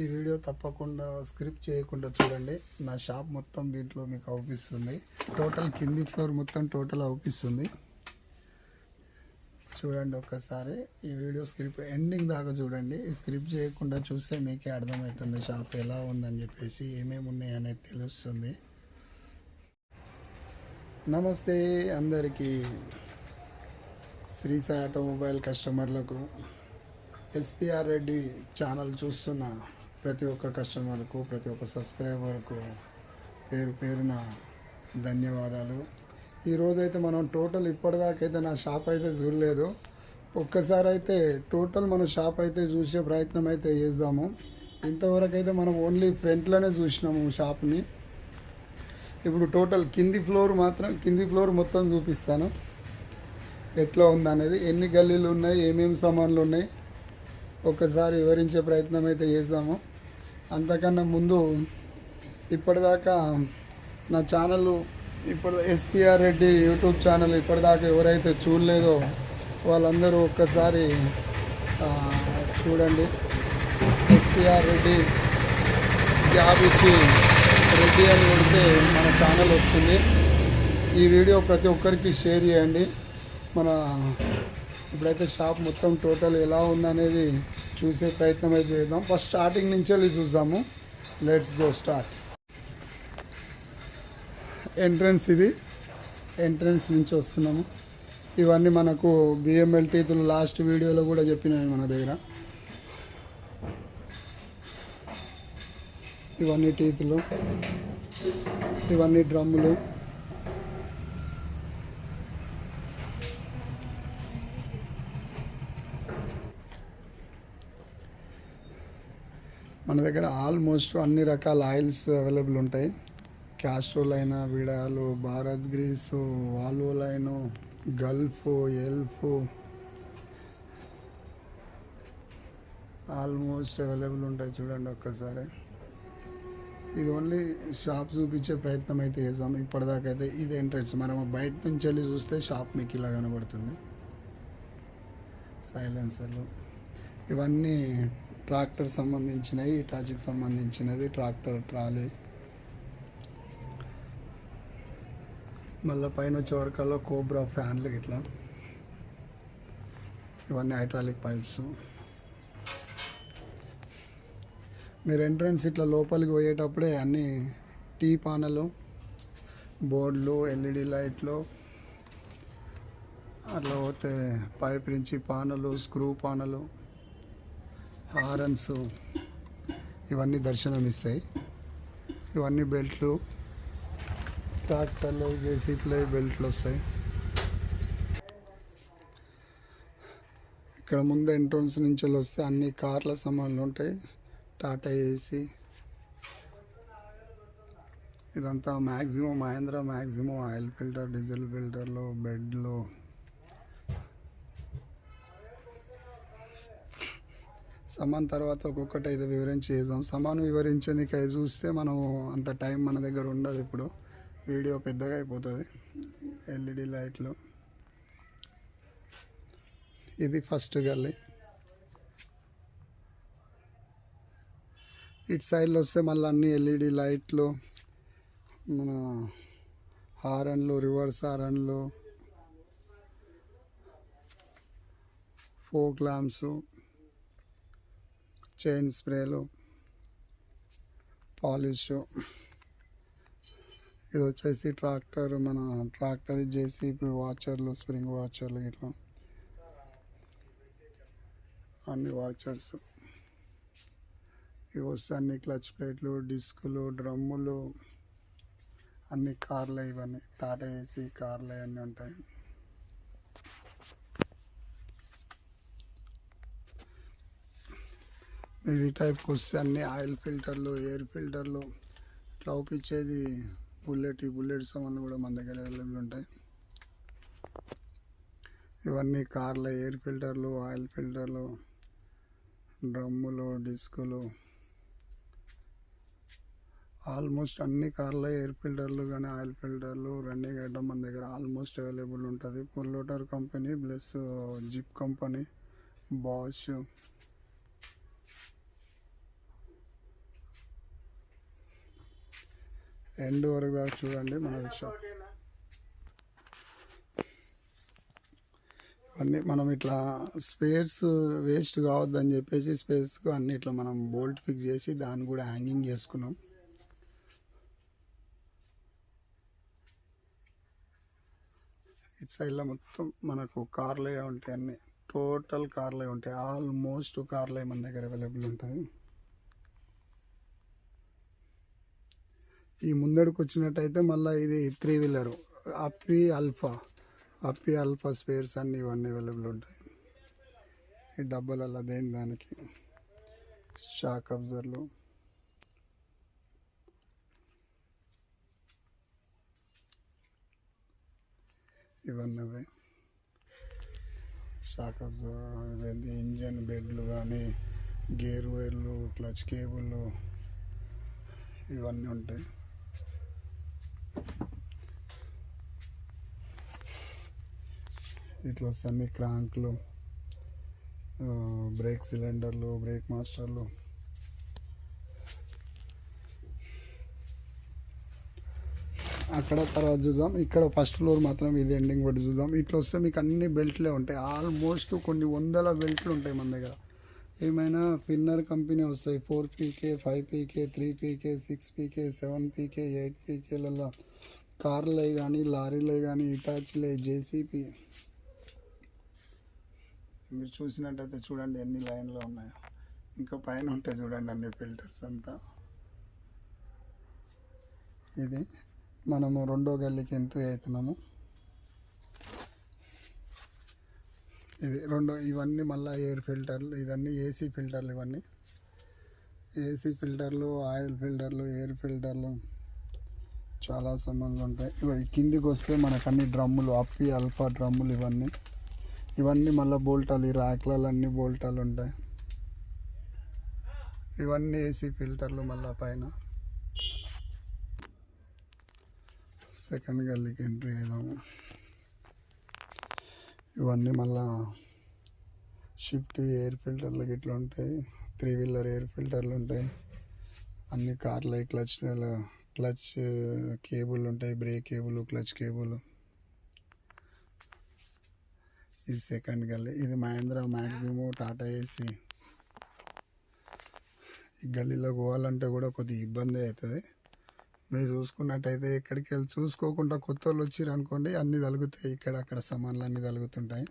ఈ వీడియో తప్పకుండా స్క్రిప్ట్ చేయకుండా చూడండి. నా షాప్ మొత్తం దీంట్లో మీకు అవుపిస్తుంది. టోటల్ కింది ఫ్లోర్ మొత్తం టోటల్ అవుపిస్తుంది. చూడండి ఒక్కసారి. ఈ వీడియో స్క్రిప్ ఎండింగ్ దాకా చూడండి. ఈ స్క్రిప్ట్ చేయకుండా చూస్తే మీకే అర్థమవుతుంది షాప్ ఎలా ఉందని చెప్పేసి ఏమేమి ఉన్నాయి అనేది తెలుస్తుంది. నమస్తే అందరికీ. శ్రీ సాయి ఆటోమొబైల్ కస్టమర్లకు ఎస్పిఆర్ రెడ్డి ఛానల్ చూస్తున్న. ప్రతి ఒక్క కస్టమర్కు ప్రతి ఒక్క సబ్స్క్రైబర్కు పేరు పేరున ధన్యవాదాలు. ఈరోజైతే మనం టోటల్ ఇప్పటిదాకైతే నా షాప్ అయితే చూడలేదు. ఒక్కసారి అయితే టోటల్ మన షాప్ అయితే చూసే ప్రయత్నం అయితే చేద్దాము. ఇంతవరకు అయితే మనం ఓన్లీ ఫ్రంట్లోనే చూసినాము షాప్ని. ఇప్పుడు టోటల్ కింది ఫ్లోర్ మాత్రం కింది ఫ్లోర్ మొత్తం చూపిస్తాను. ఎట్లా ఉందనేది ఎన్ని గల్లీలు ఉన్నాయి ఏమేమి సామాన్లు ఉన్నాయి ఒక్కసారి వివరించే ప్రయత్నం అయితే చేద్దాము. అంతకన్నా ముందు ఇప్పటిదాకా నా ఛానల్ ఇప్పుడు ఎస్పిఆర్ రెడ్డి యూట్యూబ్ ఛానల్ ఇప్పటిదాకా ఎవరైతే చూడలేదో వాళ్ళందరూ ఒక్కసారి చూడండి. ఎస్పిఆర్ రెడ్డి జాబ్ ఇచ్చి రెడ్డి అని కొడితే మన ఛానల్ వస్తుంది. ఈ వీడియో ప్రతి ఒక్కరికి షేర్ చేయండి. మన ఇప్పుడైతే షాప్ మొత్తం టోటల్ ఎలా ఉందనేది చూసే ప్రయత్నం అయితే చేద్దాం. ఫస్ట్ స్టార్టింగ్ నుంచి వెళ్ళి చూద్దాము. లెట్స్ గో స్టార్ట్ ఎంట్రన్స్ ఇది. ఎంట్రన్స్ నుంచి వస్తున్నాము. ఇవన్నీ మనకు బిఎంఎల్ టీతులు లాస్ట్ వీడియోలో కూడా చెప్పినాయి మన దగ్గర. ఇవన్నీ టీతులు ఇవన్నీ డ్రమ్ములు. మన దగ్గర ఆల్మోస్ట్ అన్ని రకాల ఆయిల్స్ అవైలబుల్ ఉంటాయి. క్యాస్ట్రోల్ అయినా విడాలు Bharat grease Valvoline Gulf Elf almost available ఉంటాయి చూడండి ఒక్కసారి. ఇది ఓన్లీ షాప్ చూపించే ప్రయత్నం అయితే చేసాం ఇప్పటిదాకా అయితే ఇది ఎంట్రెన్స్ మనం బయట నుంచి వెళ్ళి చూస్తే షాప్ మీకు ఇలా కనబడుతుంది. సైలెన్సర్లు ఇవన్నీ ట్రాక్టర్ సంబంధించినవి ఇటాచికి సంబంధించినది ట్రాక్టర్ ట్రాలీ. మళ్ళీ పైన వచ్చే కోబ్రా ఫ్యాన్లు ఇట్లా ఇవన్నీ హైడ్రాలిక్ పైప్స్. మీరు ఎంట్రన్స్ ఇట్లా లోపలికి పోయేటప్పుడే అన్నీ టీ పానలు బోర్డులు ఎల్ఈడి లైట్లు అట్లా పోతే పైప్ నుంచి పానలు స్క్రూ పానలు హారన్స్ ఇవన్నీ దర్శనం ఇస్తాయి ఇవన్నీ బెల్ట్లు ట్రాక్టర్లు జేసీపీలు బెల్ట్లు వస్తాయి. ఇక్కడ ముందు ఎంట్రన్స్ నుంచి వెళ్ళి వస్తే అన్ని కార్ల సామాన్లు ఉంటాయి. Tata AC. ఇదంతా maximum Mahindra maximum oil filter diesel ఫిల్టర్లు బెడ్లు. సమాన్ తర్వాత ఒక్కొక్కటి అయితే వివరించి చేద్దాం. సమాన్ వివరించడానికి అవి చూస్తే మనం అంత టైం మన దగ్గర ఉండదు ఇప్పుడు. వీడియో పెద్దగా అయిపోతుంది. ఎల్ఈడి లైట్లు. ఇది ఫస్ట్ గల్లీ. ఇటు సైడ్లో వస్తే మళ్ళీ అన్ని ఎల్ఈడి లైట్లు మన హారన్లు రివర్స్ హారన్లు ఫోక్ ల్యాంప్స్. చైన్ స్ప్రేలు పాలిష్. ఇది వచ్చేసి ట్రాక్టర్ మన ట్రాక్టర్ జేసీపీ వాచర్లు స్ప్రింగ్ వాచర్లు ఇట్లా అన్ని వాచర్స్. ఇవి వస్తే అన్ని క్లచ్ ప్లేట్లు డిస్కులు డ్రమ్ములు అన్ని కార్లు ఇవన్నీ. టాటా ఏసీ కార్లు అవన్నీ ఉంటాయి. మీరు ఈ టైప్కి వస్తే అన్ని ఆయిల్ ఫిల్టర్లు ఎయిర్ ఫిల్టర్లు ఇట్లా ఒప్పించేది బుల్లెట్ ఈ బుల్లెట్ సామాన్లు కూడా మన దగ్గర అవైలబుల్ ఉంటాయి. ఇవన్నీ కార్ల ఎయిర్ ఫిల్టర్లు ఆయిల్ ఫిల్టర్లు డ్రమ్ములు డిస్కులు ఆల్మోస్ట్ అన్ని కార్ల ఎయిర్ ఫిల్టర్లు కానీ ఆయిల్ ఫిల్టర్లు రన్నింగ్ ఐటమ్ మన దగ్గర ఆల్మోస్ట్ అవైలబుల్ ఉంటుంది. పొల్యూటర్ కంపెనీ ప్లస్ జిప్ కంపెనీ బాష్ ఎండ్ వరకు దాకా చూడండి మన షాప్ ఇవన్నీ మనం ఇట్లా స్పేర్స్ వేస్ట్ కావద్దని చెప్పేసి స్పేర్స్కు అన్ని ఇట్లా మనం బోల్ట్ ఫిక్స్ చేసి దాన్ని కూడా హ్యాంగింగ్ చేసుకున్నాం. ఇటు సైడ్లో మొత్తం మనకు కార్లే ఉంటాయి అన్ని. టోటల్ కార్లే ఉంటాయి. ఆల్మోస్ట్ కార్లే మన దగ్గర అవైలబుల్ ఉంటుంది ఈ ముందడుకు వచ్చినట్టయితే మళ్ళీ ఇది three wheeler Ape Alpha Ape Alpha spares అన్ని ఇవన్నీ అవైలబుల్ ఉంటాయి. ఈ డబ్బాలలో దేని దానికి? షాక్ అబ్జర్లు ఇవన్నీ షాక్ అబ్జర్వ్ ఇంజన్ బెడ్లు కానీ గేర్ వైర్లు క్లచ్ కేబుల్ ఇవన్నీ ఉంటాయి. ఇట్లా సెమీ క్రాంక్లు బ్రేక్ సిలిండర్లు బ్రేక్ మాస్టర్లు అక్కడ తర్వాత చూద్దాం. ఇక్కడ ఫస్ట్ ఫ్లోర్ మాత్రం ఇది ఎండింగ్ బట్టి చూద్దాం. ఇట్లా వస్తే మీకు అన్ని బెల్ట్లే ఉంటాయి. ఆల్మోస్ట్ కొన్ని వందల బెల్ట్లు ఉంటాయి మన దగ్గర. ఏమైనా పిన్నర్ కంపెనీ వస్తాయి. Four PK five PK three PK six PK seven PK eight పీకేలలో కార్లే కానీ లారీలే కానీ ఇటాచీలే జేసీపీ. మీరు చూసినట్టయితే చూడండి ఎన్ని లైన్లో ఉన్నాయో. ఇంకా పైన ఉంటాయి చూడండి అన్ని ఫిల్టర్స్ అంతా. ఇది మనము రెండో గల్లీకి ఎంట్రీ అవుతున్నాము. ఇది రెండు ఇవన్నీ మళ్ళీ ఎయిర్ ఫిల్టర్లు ఇవన్నీ ఏసీ ఫిల్టర్లు ఇవన్నీ. ఏసీ ఫిల్టర్లు ఆయిల్ ఫిల్టర్లు ఎయిర్ ఫిల్టర్లు చాలా సామాన్లు ఉంటాయి. ఇవి కిందికి వస్తే మనకు అన్ని డ్రమ్ములు అప్పి అల్ఫా డ్రమ్ములు ఇవన్నీ. ఇవన్నీ మళ్ళీ బోల్టాలు ఈ ర్యాక్లలో అన్ని బోల్టాలు ఉంటాయి. ఇవన్నీ ఏసీ ఫిల్టర్లు మళ్ళీ పైన. సెకండ్ గల్లీకి ఎంట్రీ అయిదాము ఇవన్నీ మళ్ళా షిఫ్ట్ ఎయిర్ ఫిల్టర్లు గిట్లా ఉంటాయి త్రీ వీలర్ ఎయిర్ ఫిల్టర్లు ఉంటాయి అన్ని కార్లు క్లచ్ క్లచ్ కేబుల్ ఉంటాయి బ్రేక్ కేబుల్ క్లచ్ కేబుల్. ఇది సెకండ్ గల్లీ. ఇది మహేంద్ర మ్యాక్సిమో టాటా ఏసీ. ఈ గల్లీలో పోవాలంటే కూడా కొద్దిగా ఇబ్బంది అవుతుంది. మీరు చూసుకున్నట్టయితే ఎక్కడికి వెళ్ళి చూసుకోకుండా కొత్త వాళ్ళు వచ్చిర్రు అనుకోండి అన్నీ తలుగుతాయి. ఇక్కడ అక్కడ సామాన్లు అన్నీ తలుగుతుంటాయి.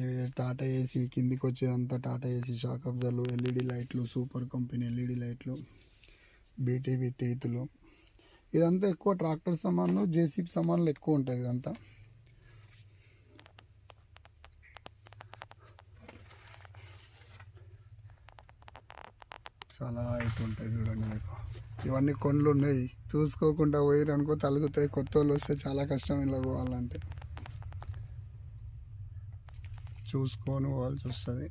ఇవి టాటా ఏసీ కిందికి వచ్చేదంతా టాటా ఏసీ షాక్ అబ్జర్లు ఎల్ఈడి లైట్లు సూపర్ కంపెనీ ఎల్ఈడి లైట్లు బీటీవీ టీతులు. ఇదంతా ఎక్కువ ట్రాక్టర్ సామాన్లు జేసీబీ సామాన్లు ఎక్కువ ఉంటుంది ఇదంతా. చాలా అవుతుంటాయి ఉంటాయి చూడండి మీకు. ఇవన్నీ కొండలు ఉన్నాయి చూసుకోకుండా పోయిరు అనుకో తలుగుతాయి. కొత్త వాళ్ళు వస్తే చాలా కష్టం ఇలా పోవాలంటే. చూసుకొని పోవాల్సి వస్తుంది.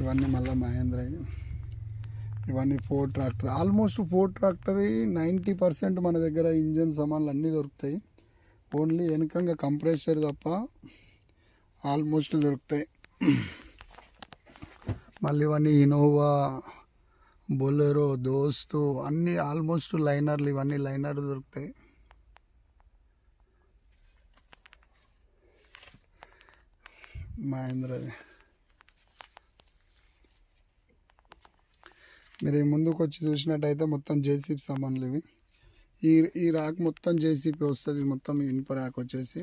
ఇవన్నీ మళ్ళీ మహేంద్ర ఇవన్నీ four tractor. Almost four tractor ninety percent మన దగ్గర ఇంజన్ సామాన్లు అన్నీ దొరుకుతాయి. ఓన్లీ వెనకంగా కంప్రెషర్ తప్ప ఆల్మోస్ట్ దొరుకుతాయి. మళ్ళీ ఇవన్నీ ఇనోవా బొలెరో దోస్తు అన్నీ ఆల్మోస్ట్ లైనర్లు ఇవన్నీ లైనర్ దొరుకుతాయి. మహేంద్రది మీరు ముందుకు వచ్చి చూసినట్టయితే మొత్తం జేసీపీ సామాన్లు ఇవి. ఈ ఈ ర్యాక్ మొత్తం జేసీపీ వస్తుంది మొత్తం ఇనుప ర్యాక్ వచ్చేసి.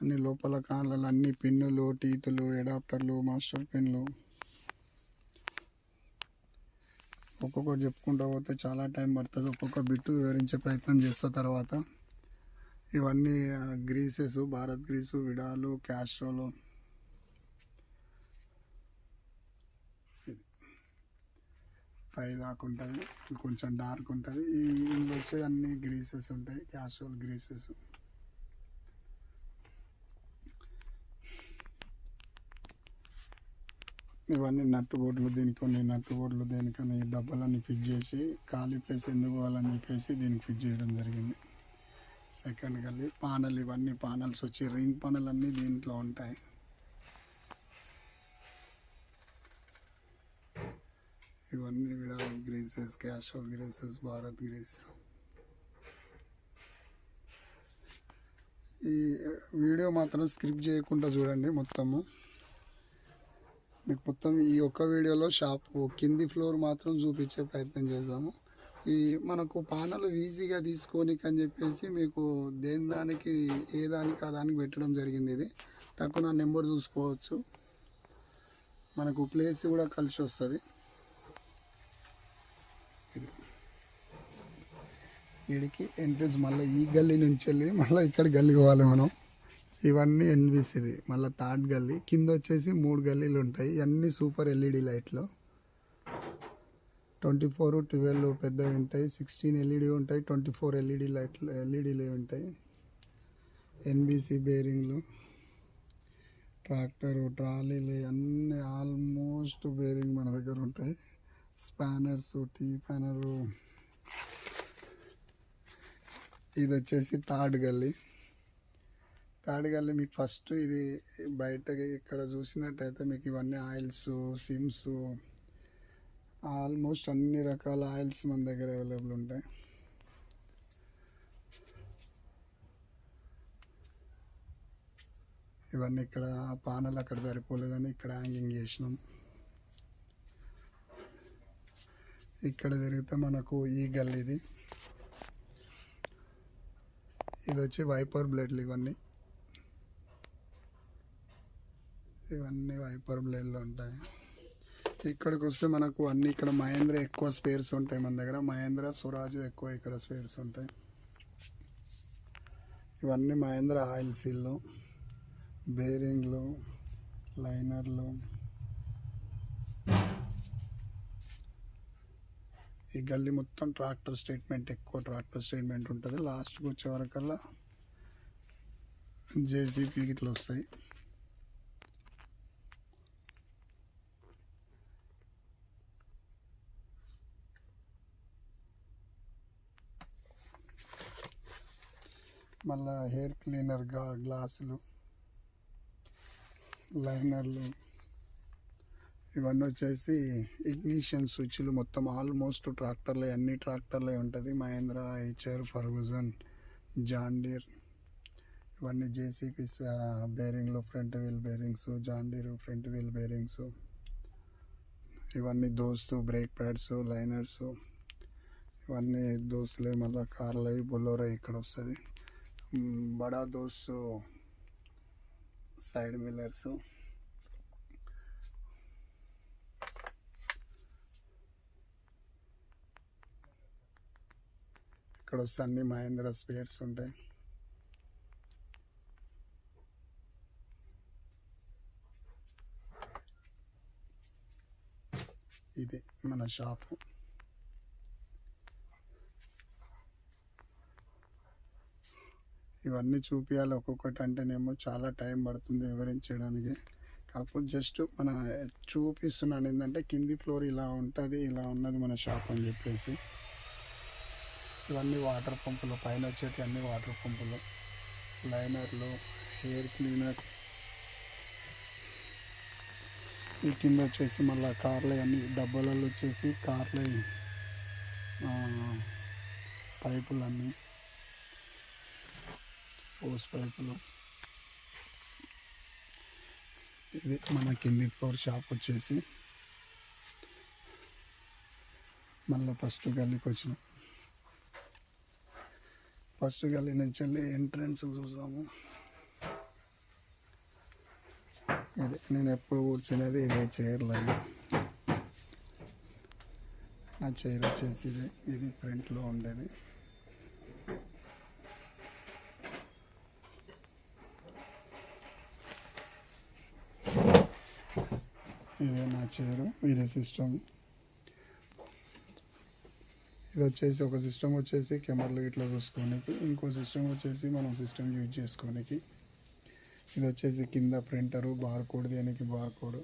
అన్ని లోపల కాన్లలో అన్ని పిన్నులు టీతులు ఎడాప్టర్లు మాస్టర్ పిన్లు. ఒక్కొక్కటి చెప్పుకుంటూ పోతే చాలా టైం పడుతుంది. ఒక్కొక్క బిట్టు వివరించే ప్రయత్నం చేస్తా తర్వాత. ఇవన్నీ గ్రీసెస్ భారత్ గ్రీసు విడాలు క్యాస్ట్రోలు పై దాకా ఉంటుంది. కొంచెం డార్క్ ఉంటుంది. ఈ ఇందులో వచ్చేది అన్ని గ్రీసెస్ ఉంటాయి. క్యాస్ట్రోల్ గ్రీసెస్ ఇవన్నీ నట్టు బోర్డులు దీనికి కొన్ని నట్టు బోర్డులు దేనికని ఈ డబ్బాలన్నీ ఫిట్ చేసి ఖాళీ ప్లేస్ ఎందుకు పోవాలని చెప్పేసి దీనికి ఫిట్ చేయడం జరిగింది. సెకండ్ గల్లీ పానల్ ఇవన్నీ పానల్స్ వచ్చి రింగ్ పానల్ అన్నీ దీంట్లో ఉంటాయి. ఇవన్నీ కూడా greases casual greases Bharat grease. ఈ వీడియో మాత్రం స్క్రిప్ట్ చేయకుండా చూడండి మొత్తము. మీకు మొత్తం ఈ ఒక్క వీడియోలో షాప్ కింది ఫ్లోర్ మాత్రం చూపించే ప్రయత్నం చేద్దాము. ఈ మనకు పానలు ఈజీగా తీసుకోనికి అని చెప్పేసి మీకు దేని దానికి ఏ దానికి ఆ దానికి పెట్టడం జరిగింది ఇది. టక్కున నెంబర్ చూసుకోవచ్చు. మనకు ప్లేస్ కూడా కలిసి వస్తుంది. వీడికి ఎంట్రన్స్ మళ్ళీ ఈ గల్లీ నుంచి వెళ్ళి మళ్ళీ ఇక్కడ గల్లీ పోవాలి మనం. ఇవన్నీ ఎన్బిసిది. మళ్ళీ థర్డ్ గల్లీ. కింద వచ్చేసి మూడు గల్లీలు ఉంటాయి. ఇవన్నీ సూపర్ ఎల్ఈడి లైట్లు. ట్వంటీ ఫోర్ ట్వెల్వ్ పెద్దవి ఉంటాయి. సిక్స్టీన్ ఎల్ఈడి ఉంటాయి. ట్వంటీ ఫోర్ ఎల్ఈడి లైట్లు ఎల్ఈడీలు ఉంటాయి. ఎన్బిసి బేరింగ్లు ట్రాక్టరు ట్రాలీలు అన్నీ ఆల్మోస్ట్ బేరింగ్ మన దగ్గర ఉంటాయి. స్పానర్స్ టీ ప్యానరు. ఇది వచ్చేసి థర్డ్ గల్లీ. థర్డ్ మీకు ఫస్ట్ ఇది బయటకి ఇక్కడ చూసినట్టయితే మీకు ఇవన్నీ ఆయిల్స్ సిమ్స్ ఆల్మోస్ట్ అన్ని రకాల ఆయిల్స్ మన దగ్గర అవైలబుల్ ఉంటాయి. ఇవన్నీ ఇక్కడ పానలు అక్కడ సరిపోలేదని ఇక్కడ హ్యాంగింగ్ చేసినాం. ఇక్కడ తిరిగితే మనకు ఈ గల్లీది ఇది వచ్చి వైపర్ బ్లేడ్లు ఇవన్నీ. ఇవన్నీ వైపర్ బ్లేడ్లు ఉంటాయి. ఇక్కడికి వస్తే మనకు అన్ని ఇక్కడ మహేంద్ర ఎక్కువ స్పేర్స్ ఉంటాయి మన దగ్గర. మహేంద్ర సురాజు ఎక్కువ ఇక్కడ స్పేర్స్ ఉంటాయి. ఇవన్నీ మహేంద్ర ఆయిల్ సీల్లు బేరింగ్లు లైనర్లు. ఈ గల్లీ మొత్తం ట్రాక్టర్ స్టేట్మెంట్ ఎక్కువ ట్రాక్టర్ స్టేట్మెంట్ ఉంటుంది. లాస్ట్కి వచ్చే వరకల్లా జేసీపీ ఇట్లా వస్తాయి. మళ్ళా హెయిర్ క్లీనర్గా గ్లాసులు లైనర్లు ఇవన్నీ వచ్చేసి ఇగ్నిషన్ స్విచ్లు మొత్తం ఆల్మోస్ట్ ట్రాక్టర్లే అన్ని ట్రాక్టర్లే ఉంటుంది. Mahindra HR Ferguson John Deere ఇవన్నీ JCB బేరింగ్లు front wheel bearings John Deere front wheel bearings ఇవన్నీ దోస్తు బ్రేక్ ప్యాడ్స్ లైనర్స్ ఇవన్నీ దోస్తులే మళ్ళీ కార్లు అవి బొలోరో ఇక్కడ వస్తుంది బడా దోస్ సైడ్ మిల్లర్స్ ఇక్కడ వస్తే అన్ని మహేంద్ర స్పేర్స్ ఉంటాయి ఇది మన షాపు ఇవన్నీ చూపించాలి ఒక్కొక్కటి అంటేనేమో చాలా టైం పడుతుంది వివరించడానికి. కాకపోతే జస్ట్ మన చూపిస్తున్నాను ఏంటంటే కింది ఫ్లోర్ ఇలా ఉంటుంది ఇలా ఉన్నది మన షాప్ అని చెప్పేసి. ఇవన్నీ వాటర్ పంపులు పైన వచ్చేటి అన్ని వాటర్ పంపులు. లైనర్లు హెయిర్ క్లీనర్. ఈ కింద వచ్చేసి మళ్ళీ కార్లు అన్ని డబ్బాలలో వచ్చేసి కార్లు పైపులు హోస్ పైపులు. ఇది మన కింది ఫ్లోర్ షాప్ వచ్చేసి మళ్ళీ ఫస్ట్ గల్లీకి వచ్చినాం. ఫస్ట్ గల్లీ నుంచి వెళ్ళి ఎంట్రన్స్ చూసాము. ఇది నేను ఎప్పుడు కూర్చునేది ఇదే చైర్లో నా చైర్ వచ్చేసి ఇది ఇది ఫ్రంట్లో ఉండేది. ఇదే నా చైరు ఇదే సిస్టమ్ ఇది వచ్చేసి ఒక సిస్టమ్ వచ్చేసి కెమెరాలు ఇట్లా చూసుకోనికి ఇంకో సిస్టమ్ వచ్చేసి మనం సిస్టమ్ యూజ్ చేసుకోనికి. ఇది వచ్చేసి కింద ప్రింటరు బార్ కోడ్ దేనికి బార్ కోడ్